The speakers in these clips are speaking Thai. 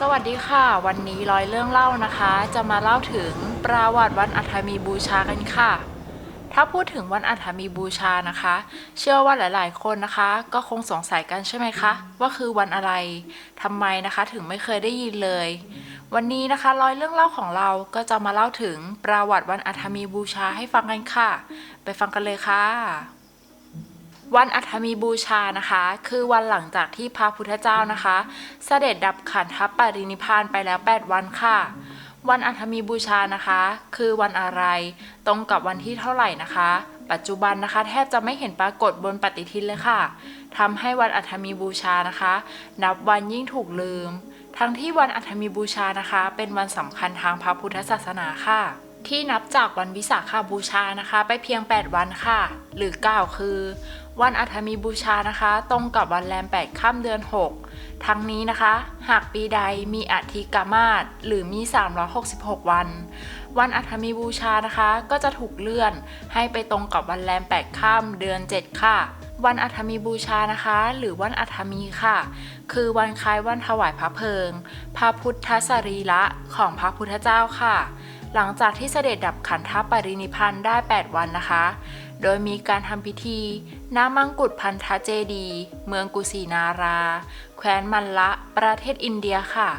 สวัสดีค่ะ วันนี้ร้อยเรื่องเล่านะคะ จะมาเล่าถึงประวัติวันอัฐมีบูชากันค่ะ ถ้าพูดถึงวันอัฐมีบูชานะคะ เชื่อว่าหลาย ๆ คนนะคะ ก็คงสงสัยกันใช่ไหมคะว่าคือวันอะไรทำไมนะคะถึงไม่เคยได้ยินเลย วันนี้นะคะร้อยเรื่องเล่าของเราก็จะมาเล่าถึงประวัติวันอัฐมีบูชาให้ฟังกันค่ะ ไปฟังกันเลยค่ะ วันอัฐมีบูชานะคะ คือวันหลังจากที่พระพุทธเจ้านะคะ เสด็จดับขันธปรินิพพานไปแล้ว 8 วันค่ะ วันอัฐมีบูชานะคะ คือวันอะไรตรงกับวันที่เท่าไหร่นะคะ ปัจจุบันนะคะ แทบจะไม่เห็นปรากฏบนปฏิทินเลยค่ะทำให้วันอัฐมีบูชานะคะ นับวันยิ่งถูกลืม ทั้งที่วันอัฐมีบูชานะคะ เป็นวันสำคัญทางพระพุทธศาสนาค่ะ ที่นับจากวันวิสาขาบูชานะคะ ไปเพียง 8 วันค่ะ หรือกล่าวคือ วันอัฐมีบูชานะคะ ตรงกับวันแรม 8 ค่ำเดือน 6 ทั้งนี้นะคะ หากปีใดมีอธิกามาศหรือมี 366 วัน วันอัฐมีบูชานะคะ ก็จะถูกเลื่อนให้ไปตรงกับวันแรม 8 ค่ำเดือน 7 ค่ะวันอัฐมีบูชานะคะ หรือวันอัฐมีค่ะ คือวันคล้ายวันถวายพระเพลิง พระพุทธสรีระของพระพุทธเจ้าค่ะ หลังจากที่เสด็จดับขันธปรินิพานได้ 8 วันนะคะ โดยมีการทำพิธีณมังกุฎพันธเจดี เมืองกุสินารา แคว้นมันละ ประเทศอินเดียค่ะ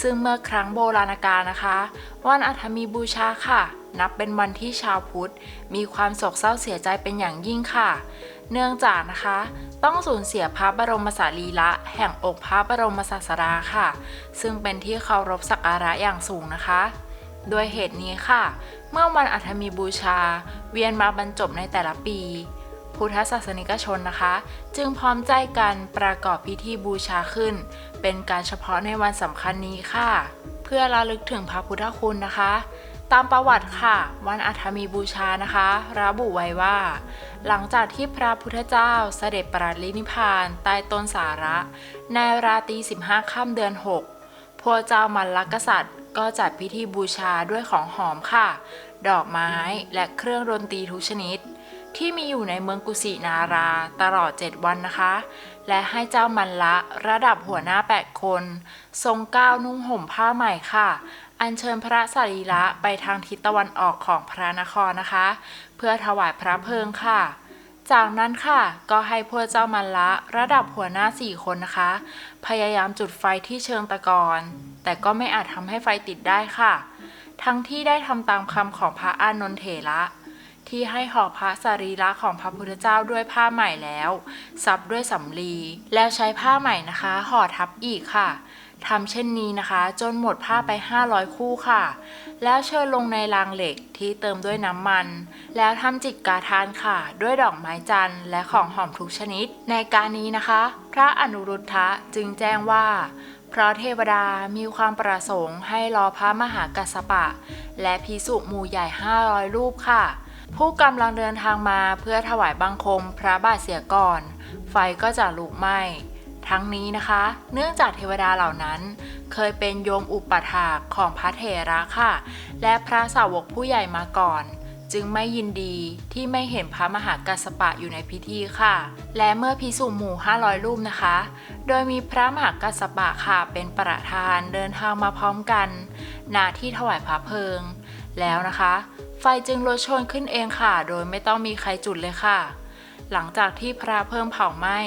ซึ่งเมื่อครั้งโบราณกาลนะคะ วันอัฐมีบูชาค่ะ นับเป็นวันที่ชาวพุทธ มีความโศกเศร้าเสียใจเป็นอย่างยิ่งค่ะ เนื่องจากนะคะ ต้องสูญเสียพระบรมสารีระแห่งองค์พระบรมศาสดาค่ะ ซึ่งเป็นที่เคารพสักการะอย่างสูงนะคะ ด้วยเหตุนี้ค่ะ เมื่อวันอัฐมีบูชา เวียนมาบรรจบในแต่ละปี พุทธศาสนิกชนนะคะ จึงพร้อมใจกันประกอบพิธีบูชาขึ้น เป็นการเฉพาะในวันสำคัญนี้ค่ะ เพื่อระลึกถึงพระพุทธคุณนะคะตามประวัติค่ะ วันอัฐมีบูชานะคะ ระบุไว้ว่า หลังจากที่พระพุทธเจ้าเสด็จปรินิพานใต้ต้นสาระ ในราตรี15 ค่ำเดือน 6 พวกเจ้ามันลักกษัตริย์ ก็จัดพิธีบูชาด้วยของหอมค่ะ ดอกไม้และเครื่องดนตรีทุกชนิด ที่มีอยู่ในเมืองกุสินาราตลอด 7 วันนะคะ และให้เจ้ามันละระดับหัวหน้า 8 คน ทรงก้าวนุ่งห่มผ้าใหม่ค่ะอัญเชิญพระสรีระไปทางทิศตะวันออกของพระนครนะคะ เพื่อถวายพระเพลิงค่ะ จากนั้นค่ะก็ให้พวกเจ้ามันละระดับหัวหน้าสี่คนนะคะ พยายามจุดไฟที่เชิงตะกอนแต่ก็ไม่อาจทำให้ไฟติดได้ค่ะ ทั้งที่ได้ทำตามคำของพระอานนทเถระที่ให้ห่อพระสรีระของพระพุทธเจ้าด้วยผ้าใหม่แล้ว ซับด้วยสำลี แล้วใช้ผ้าใหม่นะคะ ห่อทับอีกค่ะทำเช่นนี้นะคะ จนหมดผ้าไป 500 คู่ค่ะ แล้วเชิญลงในรางเหล็กที่เติมด้วยน้ำมัน แล้วทำจิตกาทานค่ะ ด้วยดอกไม้จันทร์และของหอมทุกชนิด ในการนี้นะคะ พระอนุรุทธะจึงแจ้งว่า เพราะเทวดามีความประสงค์ให้รอพระมหากัสปะ และพิสุหมู่ใหญ่ 500 รูปค่ะ ผู้กำลังเดินทางมาเพื่อถวายบังคมพระบาทเสียก่อน ไฟก็จะลุกไหม้ ทั้งนี้นะคะ เนื่องจากเทวดาเหล่านั้น เคยเป็นโยมอุปถากของพระเถระค่ะ และพระสาวกผู้ใหญ่มาก่อนจึงไม่ยินดีที่ไม่เห็นพระมหากัสปะอยู่ในพิธีค่ะ และเมื่อพิสุหมู่ 500 รูปนะคะ โดยมีพระมหากัสปะค่ะเป็นประธานเดินทางมาพร้อมกันณที่ถวายพระเพลิง แล้วนะคะ ไฟจึงลดโชนขึ้นเองค่ะ โดยไม่ต้องมีใครจุดเลยค่ะ หลังจากที่พระเพิ่มเผาไหม้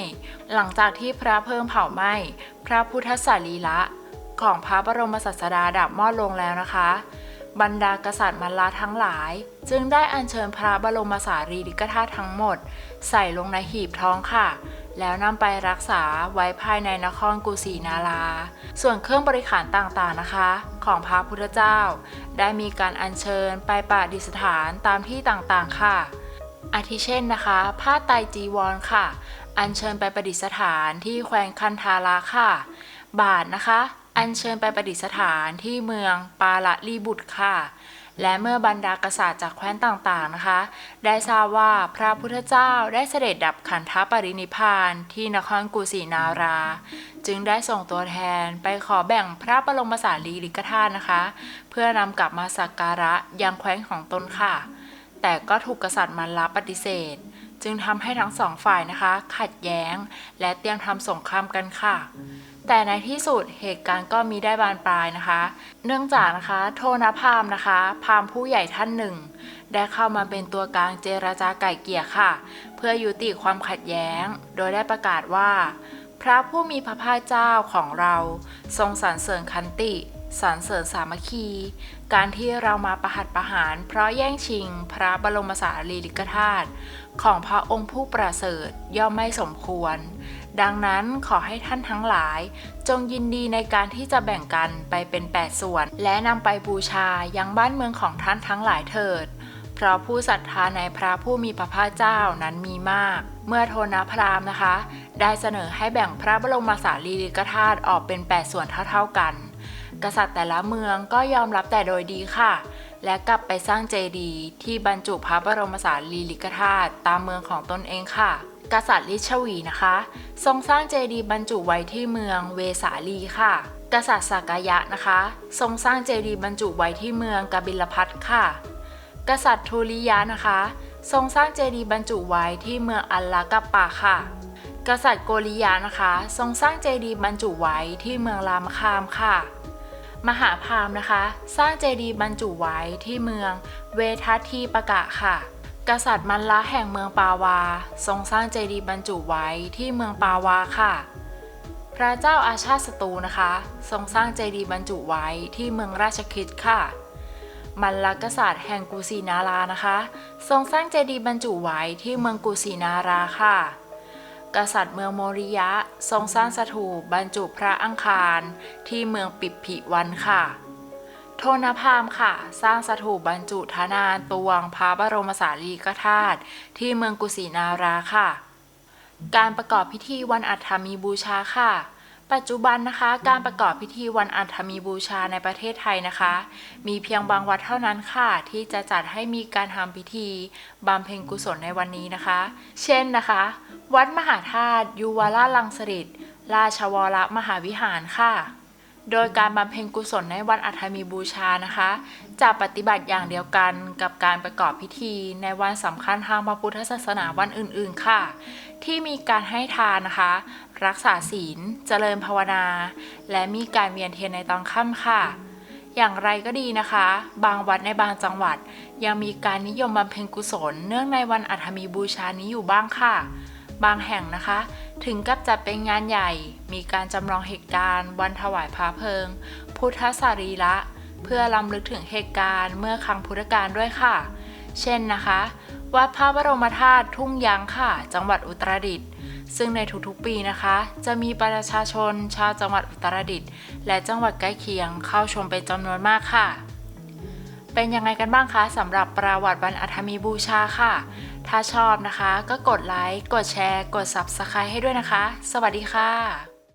หลังจากที่พระเพิ่มเผาไหม้ พระพุทธสารีระของพระบรมศาสดาดับมอดลงแล้วนะคะ บรรดากษัตริย์มัลลาทั้งหลาย จึงได้อัญเชิญพระบรมสารีริกธาตุทั้งหมด ใส่ลงในหีบทองค่ะ แล้วนำไปรักษาไว้ภายในนครกุสินารา ส่วนเครื่องบริขารต่างๆนะคะ ของพระพุทธเจ้า ได้มีการอัญเชิญไปประดิษฐานตามที่ต่างๆค่ะ อาทิเช่นนะคะ ผ้าไตรจีวรค่ะ อัญเชิญไปประดิษฐานที่แคว้นคันธาราค่ะ บาทนะคะ อัญเชิญไปประดิษฐานที่เมืองปาละลีบุตรค่ะ และเมื่อบรรดากษัตริย์จากแคว้นต่างๆนะคะ ได้ทราบว่าพระพุทธเจ้าได้เสด็จดับขันธปรินิพพานที่นครกุสินารา จึงได้ส่งตัวแทนไปขอแบ่งพระบรมสารีริกธาตุนะคะ เพื่อนำกลับมาสักการะยังแคว้นของตนค่ะ แต่ก็ถูกกษัตริย์มันลาปฏิเสธ จึงทำให้ทั้งสองฝ่ายนะคะ ขัดแย้ง และเตรียมทำสงครามกันค่ะ แต่ในที่สุดเหตุการณ์ก็มีได้บานปลายนะคะ เนื่องจากนะคะโทนพามนะคะ พามผู้ใหญ่ท่านหนึ่ง ได้เข้ามาเป็นตัวกลางเจรจาไก่เกลี่ยค่ะ เพื่อยุติความขัดแย้ง โดยได้ประกาศว่า พระผู้มีพระภาคเจ้าของเรา ทรงสรรเสริญคันติ สรรเสริญสามัคคี การที่เรามาประหัตประหาร เพราะแย่งชิง พระบรมสารีริกธาตุของพระองค์ผู้ประเสริฐย่อมไม่สมควร ดังนั้นขอให้ท่านทั้งหลาย จงยินดีในการที่จะแบ่งกันไปเป็นแปดส่วน และนำไปบูชายังบ้านเมืองของท่านทั้งหลายเถิด เพราะผู้ศรัทธาในพระผู้มีพระภาคเจ้านั้นมีมาก เมื่อโทนพราหมณ์นะคะ ได้เสนอให้แบ่งพระบรมสารีริกธาตุออกเป็น 8 ส่วนเท่าๆกัน กษัตริย์แต่ละเมืองก็ยอมรับแต่โดยดีค่ะ และกลับไปสร้างเจดีย์ที่บรรจุพระบรมสารีริกธาตุตามเมืองของตนเองค่ะ กษัตริย์ลิชวีนะคะ ทรงสร้างเจดีย์บรรจุไว้ที่เมืองเวสาลีค่ะ กษัตริย์สักยะนะคะ ทรงสร้างเจดีย์บรรจุไว้ที่เมืองกบิลพัทค่ะ กษัตริย์ทูริยะนะคะ ทรงสร้างเจดีย์บรรจุไว้ที่เมืองอัลลากปปะค่ะกษัตริย์โกริยะนะคะ ทรงสร้างเจดีย์บรรจุไว้ที่เมืองรามคามค่ะ มหาพามนะคะ สร้างเจดีย์บรรจุไว้ที่เมืองเวทัตทีปะกะค่ะ กษัตริย์มันละแห่งเมืองปาวา ทรงสร้างเจดีย์บรรจุไว้ที่เมืองปาวาค่ะ พระเจ้าอาชาติศัตรูนะคะ ทรงสร้างเจดีย์บรรจุไว้ที่เมืองราชคฤห์ค่ะ มันละกษัตริย์แห่งกุสินารานะคะ ทรงสร้างเจดีย์บรรจุไว้ที่เมืองกุสินาราค่ะ กษัตริย์เมืองโมริยะ ทรงสร้างสถูปบรรจุพระอังคารที่เมืองปิบพิวันค่ะ โทนพามค่ะ สร้างสถูปบรรจุธนานตวงพระบรมสารีริกธาตุที่เมืองกุสินาราค่ะ การประกอบพิธีวันอัฐมีบูชาค่ะ ปัจจุบันนะคะการประกอบพิธีวันอัฐมีบูชาในประเทศไทยนะคะ มีเพียงบางวัดเท่านั้นค่ะ ที่จะจัดให้มีการทำพิธีบำเพ็ญกุศลในวันนี้นะคะ เช่นนะคะ วัดมหาธาตุยูวราชลังสฤษราชวรมหาวิหารค่ะ โดยการบำเพ็ญกุศลในวันอัฐมีบูชานะคะ จะปฏิบัติอย่างเดียวกันกับการประกอบพิธีในวันสำคัญทางพระพุทธศาสนาวันอื่นๆค่ะ ที่มีการให้ทานนะคะ รักษาศีล เจริญภาวนา และมีการเวียนเทียนในตอนค่ำค่ะอย่างไรก็ดีนะคะ บางวัดในบางจังหวัด ยังมีการนิยมบำเพ็ญกุศลเนื่องในวันอัฐมีบูชานี้อยู่บ้างค่ะ บางแห่งนะคะ ถึงกับจัดเป็นงานใหญ่ มีการจำลองเหตุการณ์วันถวายพระเพลิง พุทธสรีระเพื่อลำลึกถึงเหตุการณ์เมื่อครั้งพุทธกาลด้วยค่ะ เช่นนะคะ วัดพระบรมธาตุทุ่งยางค่ะ จังหวัดอุตรดิตถ์ซึ่งในทุกๆปีนะคะ จะมีประชาชนชาวจังหวัดอุตรดิตถ์และจังหวัดใกล้เคียงเข้าชมเป็นจำนวนมากค่ะ เป็นยังไงกันบ้างคะสำหรับประวัติวันอัฐมีบูชาค่ะ ถ้าชอบนะคะ ก็กดไลค์ กดแชร์ กด Subscribe ให้ด้วยนะคะ สวัสดีค่ะ